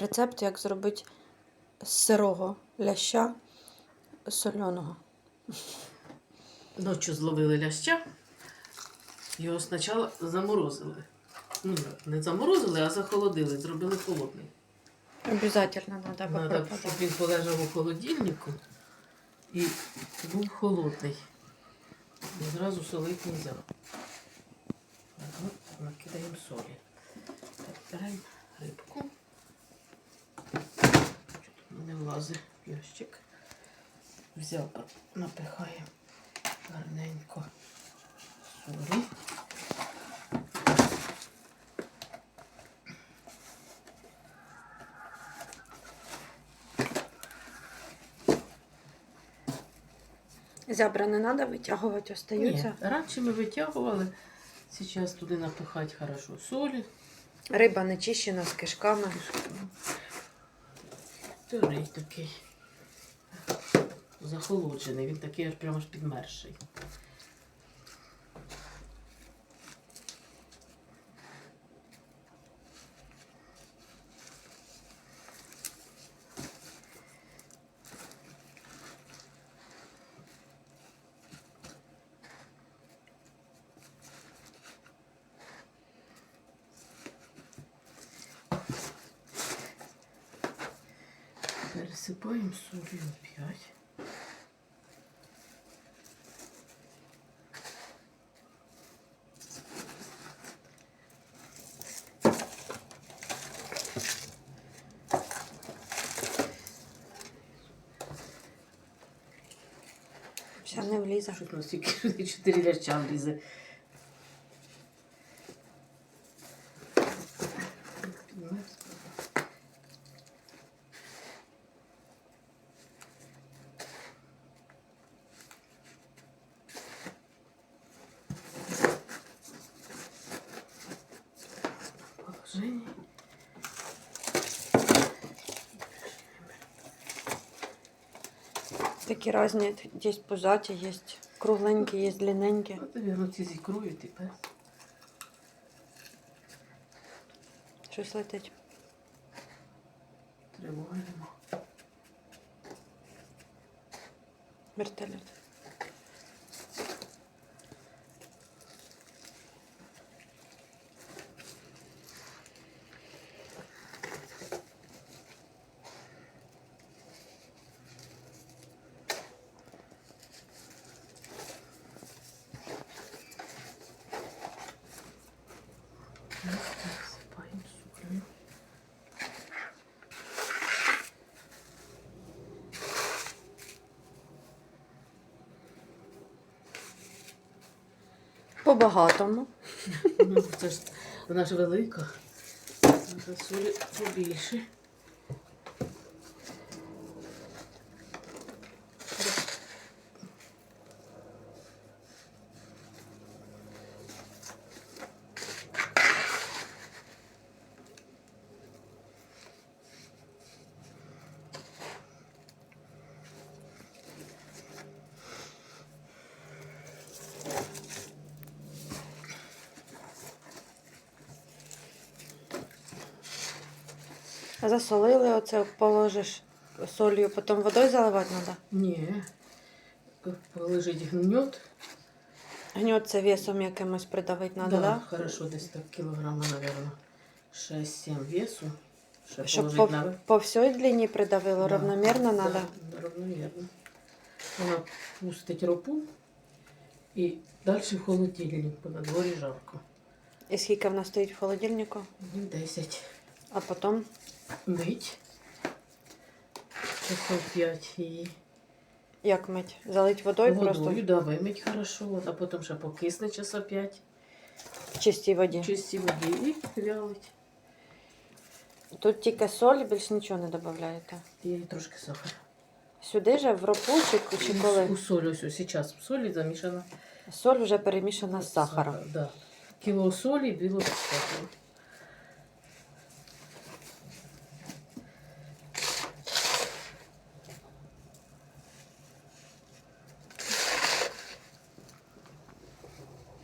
Рецепт, як зробити з сирого ляща соляного. Ночі зловили ляща. Його спочатку заморозили. Ну, не заморозили, а захолодили, зробили холодний. Обязательно треба Надо, щоб він полежав у холодильнику і був холодний. І зразу солити не можна. Накидаємо солі. Так, беремо рибку. Чого тут не влазить в ящик. Взяв, напихаємо гарненько солі. Зябра не треба витягувати, Ні, остаються. раніше ми витягували, зараз туди напихати хорошо солі. Риба не чищена з кишками. Турий такий захолоджений, він такий аж прямо аж підмерший. Пересипаємо солью опять. Вся не влізе. Що нас тільки чотири ляща влізе. Підмерз. Такі різні. Є пузаті, є кругленькі, є длинненькі. От, наверное, ці з тепер. Щось летить. Вертоліт. Засипаємо солью. По-багатому. Це ж вона ж велика. Солі побільше. Засолили, оце положиш солью, потім водою заливати треба. Ні. Полежить гнет. Гньот це весом якимось придавити треба, да, да? Хорошо, десь так кілограма, наверное, 6-7 весу. Ще Щоб по, на... по всій длині придавило, Да, равномірно да, треба. равномірно. Вона пустить ропу і далі в холодильник, бо на дворі жарко. І скільки вона стоїть в холодильнику, Днів 10. А потім Мить. Часов 5 її. як мить? Залить водою, Водою, просто да, вимить хорошо, а потім ще покисне часа 5 в чистій воді. в чистій воді і вялить. Тут тільки соль, більш нічого не додаєте. І трошки сахар. Сюди же в ропу чи, чи коли? У солі, ось, ось зараз в солі замішана. Соль вже перемішана з сахаром. Да. Кіло солі, біло з сахаром.